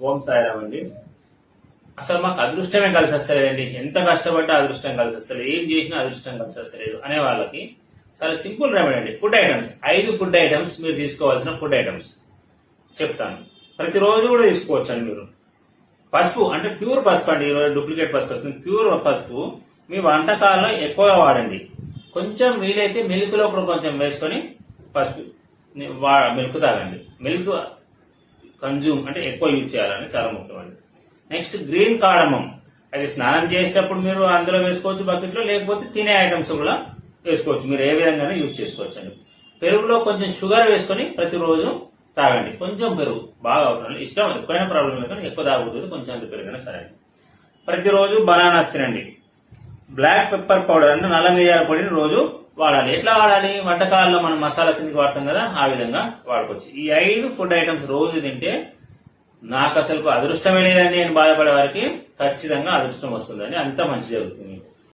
ఓం సాయిరామ్ అండి అసలు మాకు అదృష్టమే కలిసి వస్తలేదండి ఎంత కష్టపడ్డా అదృష్టం కలిసి వస్తలేదు ఏం చేసినా అదృష్టం కలిసి వస్తలేదు అనే వాళ్ళకి చాలా సింపుల్ రెమెడీ అండి. Food items. ఐదు ఫుడ్ ఐటమ్స్ మీరు తీసుకోవాల్సిన ఫుడ్ ఐటమ్స్. చెప్తాను. ప్రతిరోజు కూడా తీసుకోవచ్చు అండి మీరు. పసుపు అంటే ప్యూర్ పసుపు అండి. ఈరోజు డూప్లికేట్ పసుపు వస్తుంది. ప్యూర్ పసుపు మీ వంటకాల్లో ఎక్కువగా వాడండి. కొంచెం వీలైతే మిల్క్ లోపల కూడా కొంచెం వేసుకొని పసుపు వా- మిల్క్ తాగండి. మిల్క్ కన్జ్యూమ్ అంటే ఎక్కువ యూజ్ చేయాలని చాలా ముఖ్యమండి నెక్స్ట్ గ్రీన్ కాడమం. అది స్నానం చేసేటప్పుడు మీరు అందులో వేసుకోవచ్చు బకెట్లో లేకపోతే తినే ఐటమ్స్ కూడా వేసుకోవచ్చు. మీరు ఏ విధంగా యూజ్ చేసుకోవచ్చు అండి పెరుగులో కొంచెం షుగర్ వేసుకొని ప్రతిరోజు తాగండి. కొంచెం పెరుగు బాగా అవసరం ఇష్టం ఎక్కువైనా ప్రాబ్లం లేదు కానీ ఎక్కువ తాగకూడదు. కొంచెం పెరుగైనా సరే. అండి ప్రతిరోజు బనానాస్ తినండి. బ్లాక్ పెప్పర్ పౌడర్ అంటే నల్ల మిరియాల పొడిని రోజు వాడాలి. ఎట్లా వాడాలి? వంటకాల్లో మనం మసాలా కిందకి వాడతాం కదా ఆ విధంగా వాడుకోవచ్చు. ఈ ఐదు ఫుడ్ ఐటమ్స్ రోజు తింటే నాకు అసలు అదృష్టమే లేదండి నేను బాధపడే వారికి ఖచ్చితంగా అదృష్టం వస్తుందని అంత మంచి జరుగుతుంది. మీకు